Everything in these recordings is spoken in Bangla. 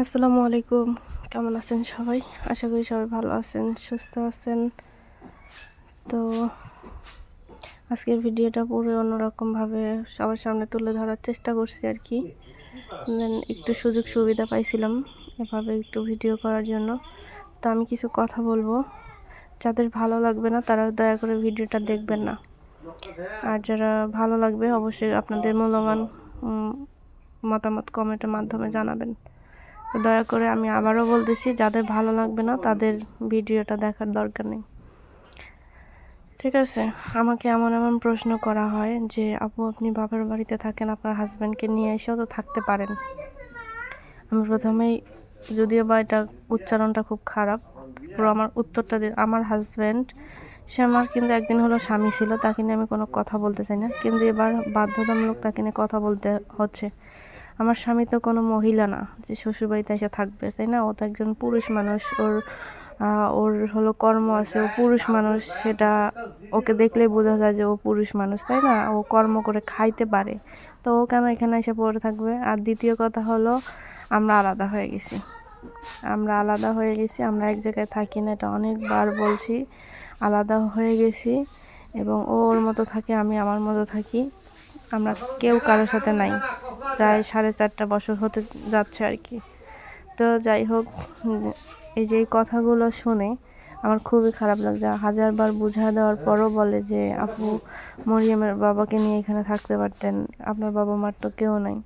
আসসালামু আলাইকুম। কেমন আছেন সবাই? আশা করি সবাই ভালো আছেন, সুস্থ আছেন। তো আজকের ভিডিওটা পুরো অন্যরকমভাবে সবার সামনে তুলে ধরার চেষ্টা করছি আর কি। একটু সুযোগ সুবিধা পাইছিলাম এভাবে একটু ভিডিও করার জন্য। তো আমি কিছু কথা বলব। যাদের ভালো লাগবে না তারা দয়া করে ভিডিওটা দেখবেন না। আর যারা ভালো লাগবে, অবশ্যই আপনাদের মূল্যবান মতামত কমেন্টের মাধ্যমে জানাবেন। তো দয়া করে আমি আবারও বলতেছি, যাদের ভালো লাগবে না তাদের ভিডিওটা দেখার দরকার নেই। ঠিক আছে, আমাকে এমন এমন প্রশ্ন করা হয় যে, আপু, আপনি বাবার বাড়িতে থাকেন, আপনার হাজব্যান্ডকে নিয়ে এসেও তো থাকতে পারেন। আমি প্রথমেই, যদিও বা এটা উচ্চারণটা খুব খারাপ, পুরো আমার উত্তরটা দিয়ে, আমার হাজব্যান্ড সে আমার কিন্তু একদিন হলো স্বামী ছিল, তাকে নিয়ে আমি কোনো কথা বলতে চাই না। কিন্তু এবার বাধ্যতামূলক তাকে নিয়ে কথা বলতে হচ্ছে। আমার স্বামী তো কোনো মহিলা না, যে শ্বশুরবাড়িতে এসে থাকবে, তাই না? ও তো একজন পুরুষ মানুষ, ওর ওর হলো কর্ম আছে, ও পুরুষ মানুষ, সেটা ওকে দেখলেই বোঝা যায় যে ও পুরুষ মানুষ, তাই না? ও কর্ম করে খাইতে পারে। তো ও কেন এখানে এসে পড়ে থাকবে? আর দ্বিতীয় কথা হলো, আমরা আলাদা হয়ে গেছি। আমরা আলাদা হয়ে গেছি, আমরা এক জায়গায় থাকি না, এটা অনেকবার বলছি। আলাদা হয়ে গেছি এবং ও ওর মতো থাকে, আমি আমার মতো থাকি। আমরা কেউ কারোর সাথে নাই। প্রায় সাড়ে চারটা বছর হতে যাচ্ছে আর কি। তো যাই হোক, এই যে কথাগুলো শুনে আমার খুবই খারাপ লাগছে। হাজারবার বুঝা দেওয়ার পরও বলে যে, আপু, মরিয়মের বাবাকে নিয়ে এখানে থাকতে পারতেন। আপনার বাবা মার তো কেউ নাই।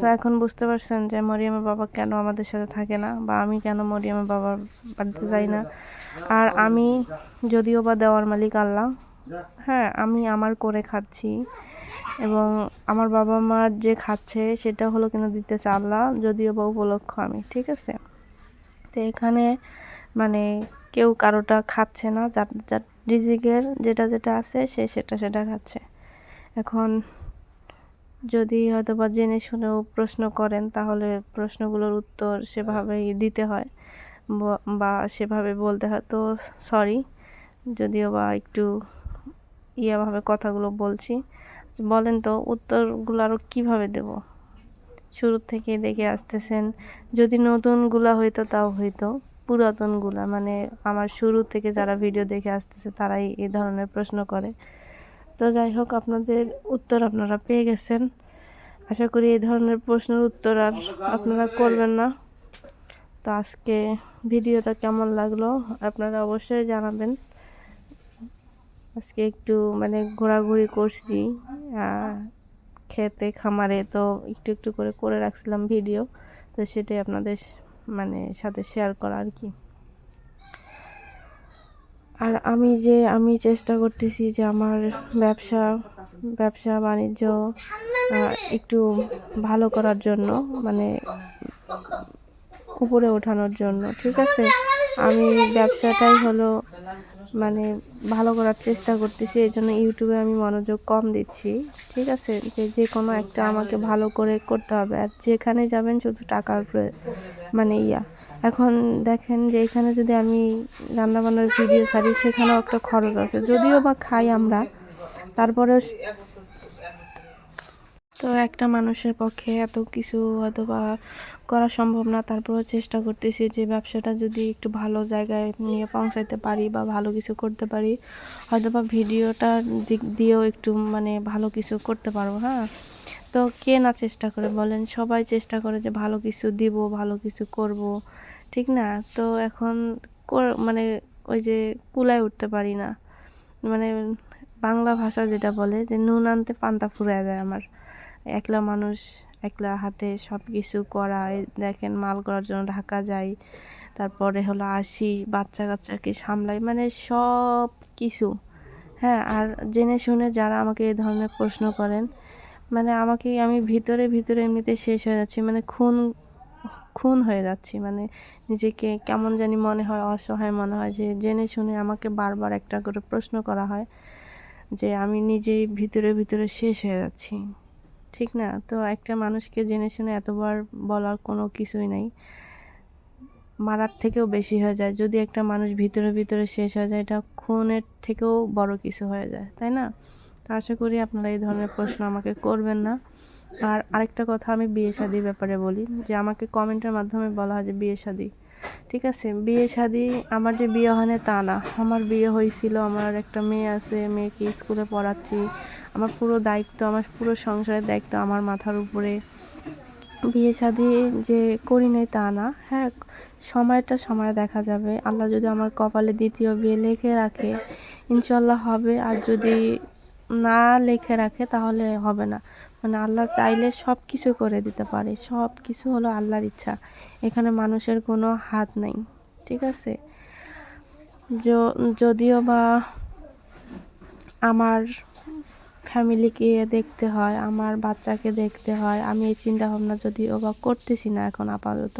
তো এখন বুঝতে পারছেন যে, মরিয়মের বাবা কেন আমাদের সাথে থাকে না? বা আমি কেন মরিয়মের বাবার বাড়িতে যাই না? আর আমি যদিও বা দেওয়ার মালিক আল্লাহ হ্যাঁ আমি আমার করে খাচ্ছি। এবং আমার বাবা মার যে খাচ্ছে সেটা হলো কিনা দিতেছে আল্লাহ, যদিও বা উপলক্ষ আমি, ঠিক আছে? তো এখানে মানে কেউ কারোটা খাচ্ছে না, যার যার রিজিকের যেটা যেটা আছে সে সেটা সেটা খাচ্ছে। এখন যদি হয়তো বা জেনে শুনেও প্রশ্ন করেন, তাহলে প্রশ্নগুলোর উত্তর সেভাবেই দিতে হয়, ব- বা সেভাবে বলতে হয়। তো সরি যদিও বা একটু ইয়াভাবে কথাগুলো বলছি। বলেন তো, উত্তরগুলো আরও কীভাবে দেব? শুরু থেকে দেখে আসতেছেন, যদি নতুনগুলা হইতো তাও হইতো, পুরাতনগুলা। মানে আমার শুরু থেকে যারা ভিডিও দেখে আসতেছে, তারাই এই ধরনের প্রশ্ন করে। তো যাই হোক, আপনাদের উত্তর আপনারা পেয়ে গেছেন। আশা করি এই ধরনের প্রশ্নের উত্তর আর আপনারা করবেন না। তো আজকে ভিডিওটা কেমন লাগল, আপনারা অবশ্যই জানাবেন। আজকে একটু মানে ঘোরাঘুরি করছি খেতে খামারে তো একটু একটু করে করে রাখছিলাম ভিডিও, তো সেটাই আপনাদের মানে সাথে শেয়ার করা আর কি। আর আমি যে, আমি চেষ্টা করতেছি যে আমার ব্যবসা ব্যবসা বাণিজ্য একটু ভালো করার জন্য মানে উপরে ওঠানোর জন্য, ঠিক আছে? আমি ব্যবসাটাই হলো মানে ভালো করার চেষ্টা করতেছি, এই জন্য ইউটিউবে আমি মনোযোগ কম দিচ্ছি। ঠিক আছে? যে যে কোনো একটা আমাকে ভালো করে করতে হবে। আর যেখানে যাবেন শুধু টাকার মানে ইয়া। এখন দেখেন যে, এখানে যদি আমি রান্নাবান্নার ভিডিও ছাড়ি, সেখানেও একটা খরচ আছে। যদিও বা খাই আমরা, তারপরেও তো একটা মানুষের পক্ষে এত কিছু হয়তো বা করা সম্ভব না। তারপরেও চেষ্টা করতেছি যে ব্যবসাটা যদি একটু ভালো জায়গায় নিয়ে পৌঁছাইতে পারি বা ভালো কিছু করতে পারি হয়তো বা ভিডিওটার দিক দিয়েও একটু মানে ভালো কিছু করতে পারব হ্যাঁ? তো কে না চেষ্টা করে বলেন? সবাই চেষ্টা করে যে ভালো কিছু দিব, ভালো কিছু করব, ঠিক না? তো এখন মানে ওই যে কুলায় উঠতে পারি না। মানে বাংলা ভাষা যেটা বলে যে, নুন আনতে পান্তা ফুরায় যায় আমার। একলা মানুষ, একলা হাতে সব কিছু করা দেখেন মাল করার জন্য ঢাকা যাই, তারপরে হলো আসি, বাচ্চা কাচ্চাকে সামলাই মানে সব কিছু হ্যাঁ আর জেনে শুনে যারা আমাকে এই ধরনের প্রশ্ন করেন মানে আমাকে, আমি ভিতরে ভিতরে এমনিতে শেষ হয়ে যাচ্ছি মানে খুন খুন হয়ে যাচ্ছি। মানে নিজেকে কেমন জানি মনে হয়, অসহায় মনে হয় যে জেনে শুনে আমাকে বারবার একটা করে প্রশ্ন করা হয় যে আমি নিজেই ভিতরে ভিতরে শেষ হয়ে যাচ্ছি। ঠিক না? তো একটা মানুষকে জেনে শুনে এতবার বলার কোনো কিছুই নাই। মারার থেকেও বেশি হয়ে যায়। যদি একটা মানুষ ভিতরে ভিতরে শেষ হয়ে যায়, এটা খুনের থেকেও বড় কিছু হয়ে যায়, তাই না? তো আশা করি আপনারা এই ধরনের প্রশ্ন আমাকে করবেন না। আর আরেকটা কথা আমি বিয়ে শাদির ব্যাপারে বলি, যে আমাকে কমেন্টের মাধ্যমে বলা হয় যে বিয়ে শাদি। ঠিক আছে, বিয়ে শাদি, আমার যে বিয়ে হয় তা না। আমার বিয়ে হয়েছিল, আমার একটা মেয়ে আছে, মেয়েকে স্কুলে পড়াচ্ছি। আমার পুরো দায়িত্ব, আমার পুরো সংসারের দায়িত্ব আমার মাথার উপরে। বিয়ে শাদি যে করি নাই তা না। হ্যাঁ সময়টা সময় দেখা যাবে। আল্লাহ যদি আমার কপালে দ্বিতীয় বিয়ে লিখে রাখে ইনশাল্লাহ হবে। আর যদি না লেখে রাখে, তাহলে হবে না। মানে আল্লাহ চাইলে সব কিছু করে দিতে পারে। সব কিছু হলো আল্লাহর ইচ্ছা। এখানে মানুষের কোনো হাত নাই, ঠিক আছে? যদিও বা আমার ফ্যামিলিকে দেখতে হয়, আমার বাচ্চাকে দেখতে হয়, আমি এই চিন্তা ভাবনা যদিও বা করতেছি না এখন আপাতত।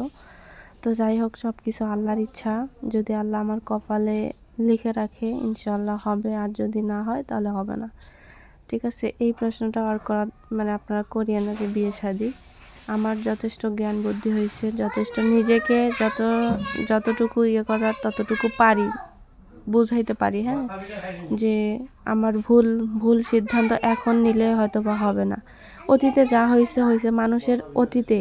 তো যাই হোক সব কিছু আল্লাহর ইচ্ছা। যদি আল্লাহ আমার কপালে লিখে রাখে ইনশাল্লাহ হবে। আর যদি না হয়, তাহলে হবে না। ঠিক আছে? এই প্রশ্নটা আর করা মানে আপনারা করিয়ে না যে বিয়ে শাদি। আমার যথেষ্ট জ্ঞান বুদ্ধি হয়েছে, যথেষ্ট নিজেকে যত, যতটুকু ইয়ে করার ততটুকু পারি, বুঝাইতে পারি হ্যাঁ? যে আমার ভুল ভুল সিদ্ধান্ত এখন নিলে হয়তো বা হবে না। অতীতে যা হয়েছে হয়েছে মানুষের অতীতে।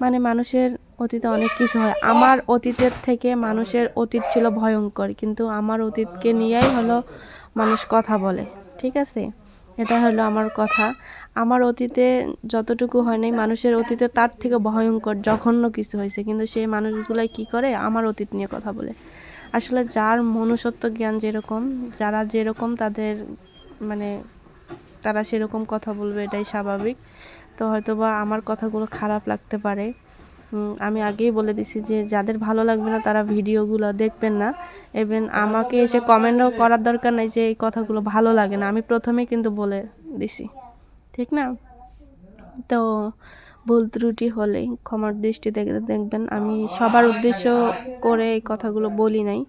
মানে মানুষের অতীতে অনেক কিছু হয়। আমার অতীতের থেকে মানুষের অতীত ছিল ভয়ঙ্কর, কিন্তু আমার অতীতকে নিয়েই হলো মানুষ কথা বলে, ঠিক আছে? এটা হলো আমার কথা। আমার অতীতে যতটুকু হয় নাই, মানুষের অতীতে তার থেকে ভয়ঙ্কর, জঘন্য কিছু হয়েছে। কিন্তু সেই মানুষগুলাই কি করে? আমার অতীত নিয়ে কথা বলে। আসলে যার মনুষ্যত্ব জ্ঞান যেরকম, যারা যেরকম তাদের মানে তারা সেরকম কথা বলবে, এটাই স্বাভাবিক। তো হয়তোবা আমার কথাগুলো খারাপ লাগতে পারে। আমি আগেই বলে দিছি যে, যাদের ভালো লাগবে না, তারা ভিডিওগুলো দেখবেন না। ইভেন আমাকে এসে কমেন্টও করার দরকার নেই যে, এই কথাগুলো ভালো লাগে না। আমি প্রথমেই কিন্তু বলে দিছি। ঠিক না? তো ভুল ত্রুটি হলেই ক্ষমার দৃষ্টি দেখে দেখবেন। আমি সবার উদ্দেশ্য করে এই কথাগুলো বলি নাই।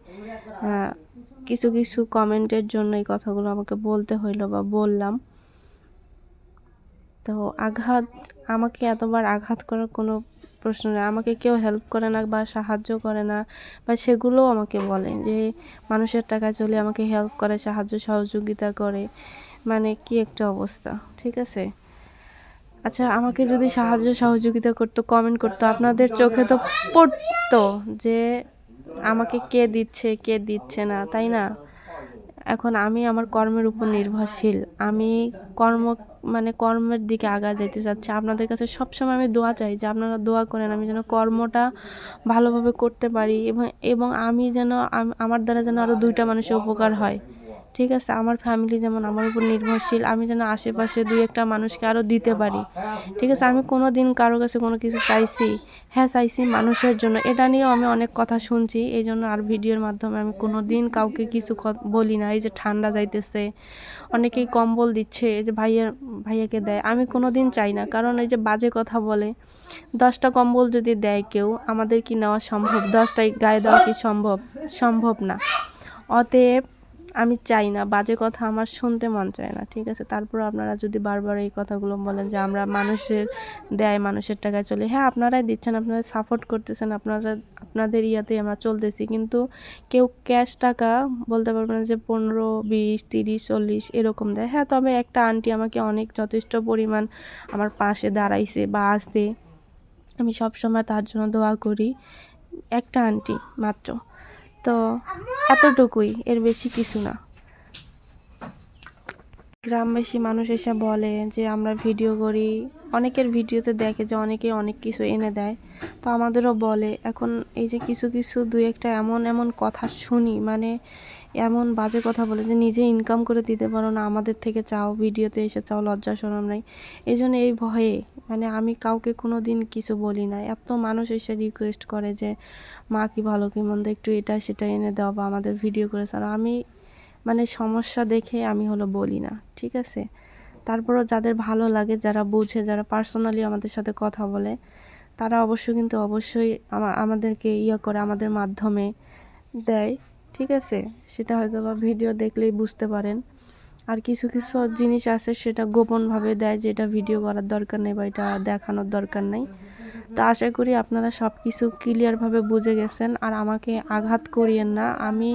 কিছু কিছু কমেন্টের জন্য এই কথাগুলো আমাকে বলতে হইল বা বললাম। তো আঘাত, আমাকে এতবার আঘাত করার কোনো প্রশ্ন নেই। আমাকে কেউ হেল্প করে না বা সাহায্য করে না বা সেগুলোও আমাকে বলে যে, মানুষের টাকা চলে আমাকে হেল্প করে, সাহায্য সহযোগিতা করে। মানে কি একটা অবস্থা, ঠিক আছে? আচ্ছা আমাকে যদি সাহায্য সহযোগিতা করতো কমেন্ট করতো, আপনাদের চোখে তো পড়তো যে আমাকে কে দিচ্ছে কে দিচ্ছে না, তাই না? এখন আমি আমার কর্মের উপর নির্ভরশীল, আমি কর্ম মানে কর্মের দিকে আগা যেতে চাচ্ছি। আপনাদের কাছে সবসময় আমি দোয়া চাই যে আপনারা দোয়া করেন, আমি যেন কর্মটা ভালোভাবে করতে পারি এবং এবং আমি যেন আমার দ্বারা যেন আরও দুইটা মানুষের উপকার হয়। ঠিক আছে, আমার ফ্যামিলি যেমন আমার উপর নির্ভরশীল, আমি যেন আশেপাশে দুই একটা মানুষকে আরও দিতে পারি। ঠিক আছে, আমি কোনো দিন কারও কাছে কোনো কিছু চাইছি হ্যাঁ চাইছি মানুষের জন্য, এটা নিয়েও আমি অনেক কথা শুনছি, এই জন্য আর ভিডিওর মাধ্যমে আমি কোনো দিন কাউকে কিছু বলি না, এই যে ঠান্ডা যাইতেছে, অনেকেই কম্বল দিচ্ছে, এই যে ভাইয়ের, ভাইয়াকে দেয়, আমি কোনো দিন চাই না, কারণ এই যে বাজে কথা বলে, দশটা কম্বল যদি দেয় কেউ, আমাদের কি নেওয়া সম্ভব? দশটাই গায়ে দেওয়া কি সম্ভব? সম্ভব না। অতএব আমি চাই না, বাজে কথা আমার শুনতে মন চায় না, ঠিক আছে? তারপর আপনারা যদি বারবার এই কথাগুলো বলেন যে আমরা মানুষের দেয়, মানুষের টাকায় চলি হ্যাঁ আপনারাই দিচ্ছেন, আপনারা সাপোর্ট করতেছেন, আপনারা, আপনাদের ইয়াতেই আমরা চলতেছি, কিন্তু কেউ ক্যাশ টাকা বলতে পারবেন যে পনেরো, বিশ, তিরিশ, চল্লিশ এরকম দেয়। হ্যাঁ তবে একটা আন্টি আমাকে অনেক যথেষ্ট পরিমাণ আমার পাশে দাঁড়াইছে বা আসে আমি সব সময় তার জন্য দোয়া করি, একটা আন্টি মাত্র। তো এতটুকুই, এর বেশি কিছু না। গ্রামবাসী মানুষ এসে বলে যে, আমরা ভিডিও করি। অনেকের ভিডিওতে দেখে যে অনেকে অনেক কিছু এনে দেয়। তো আমাদেরও বলে। এখন এই যে কিছু কিছু দু একটা এমন এমন কথা শুনি মানে এমন বাজে কথা বলে যে নিজে ইনকাম করে দিতে পারো না, আমাদের থেকে চাও, ভিডিওতে এসে চাও, লজ্জা শরম নাই। এই জন্য এই ভয়ে মানে আমি কাউকে কোনো দিন কিছু বলি না। এত মানুষ এসে রিকোয়েস্ট করে যে, মা কি ভালো, কি মন্দ, একটু এটা সেটা এনে দাও বা আমাদের ভিডিও করে ছাড়ো। আমি মানে সমস্যা দেখে আমি হলো বলি না, ঠিক আছে? তারপরও যাদের ভালো লাগে, যারা বুঝে, যারা পার্সোনালি আমাদের সাথে কথা বলে, তারা অবশ্য কিন্তু অবশ্যই আমাদেরকে ইয়ে করে, আমাদের মাধ্যমে দেয়। ঠিক আছে? সেটা হয়তো বা ভিডিও দেখলেই বুঝতে পারেন। আর কিছু কিছু জিনিস আছে সেটা গোপনভাবে দেয় যে এটা ভিডিও করার দরকার নেই বা এটা দেখানোর দরকার নেই। তো আশা করি আপনারা সব কিছু ক্লিয়ারভাবে বুঝে গেছেন। আর আমাকে আঘাত করিয়েন না। আমি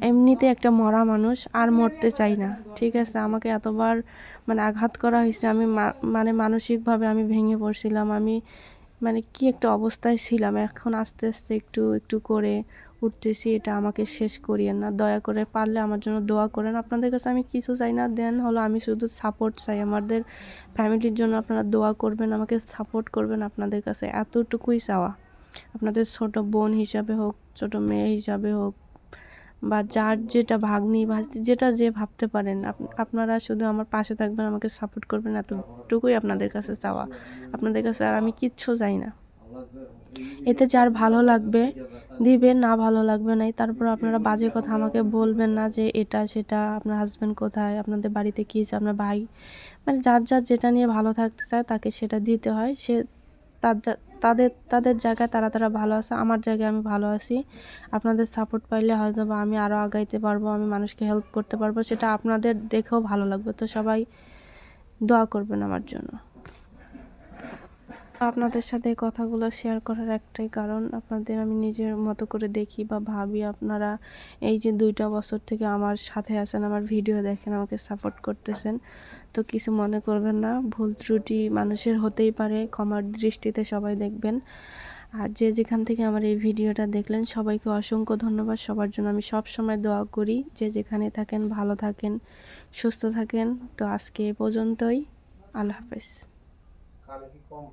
এমনিতে একটা মরা মানুষ, আর মরতে চাই না। ঠিক আছে? আমাকে এতবার মানে আঘাত করা হয়েছে। আমি মানে মানসিকভাবে আমি ভেঙে পড়ছিলাম। আমি মানে কি একটা অবস্থায় ছিলাম। এখন আস্তে আস্তে একটু একটু করে উঠতেছি এটা আমাকে শেষ করিয়েন না। দয়া করে পারলে আমার জন্য দোয়া করেন। আপনাদের কাছে আমি কিছু চাই না, দেন হলো আমি শুধু সাপোর্ট চাই। আমাদের ফ্যামিলির জন্য আপনারা দোয়া করবেন, আমাকে সাপোর্ট করবেন আপনাদের কাছে এতটুকুই চাওয়া। আপনাদের ছোট বোন হিসাবে হোক, ছোট মেয়ে হিসাবে হোক, বা যার যেটা ভাগ্নি ভাস্তি যেটা যে ভাবতে পারেন, আপ- আপনারা শুধু আমার পাশে থাকবেন, আমাকে সাপোর্ট করবেন, এতটুকুই আপনাদের কাছে চাওয়া। আপনাদের কাছে আর আমি কিচ্ছু চাই না। এতে যার ভালো লাগবে দিবেন, না ভালো লাগবে নাই। তারপর আপনারা বাজে কথা আমাকে বলবেন না যে এটা সেটা, আপনার হাজব্যান্ড কোথায়, আপনাদের বাড়িতে কী আছে আপনার ভাই। মানে যার যার যেটা নিয়ে ভালো থাকতে চায় তাকে সেটা দিতে হয়। সে তার তাদের তাদের জায়গায় তারা তারা ভালো আছে, আমার জায়গায় আমি ভালো আছি। আপনাদের সাপোর্ট পাইলে হয়তো বা আমি আরও আগাইতে পারব, আমি মানুষকে হেল্প করতে পারব, সেটা আপনাদের দেখেও ভালো লাগবে। তো সবাই দোয়া করবেন আমার জন্য। আপনাদের সাথে কথাগুলো শেয়ার করার একটাই কারণ, আপনাদের আমি নিজের মতো করে দেখি বা ভাবি আপনারা এই যে দুইটা বছর থেকে আমার সাথে আছেন, আমার ভিডিও দেখেন, আমাকে সাপোর্ট করতেছেন। তো কিছু মনে করবেন না, ভুল ত্রুটি মানুষের হতেই পারে, ক্ষমার দৃষ্টিতে সবাই দেখবেন। আর যে যেখান থেকে আমার এই ভিডিওটা দেখলেন, সবাইকে অসংখ্য ধন্যবাদ। সবার জন্য আমি সব সময় দোয়া করি, যে যেখানে থাকেন, ভালো থাকেন, সুস্থ থাকেন। তো আজকে এ পর্যন্তই, আল্লাহ হাফেজ। কানে কি কম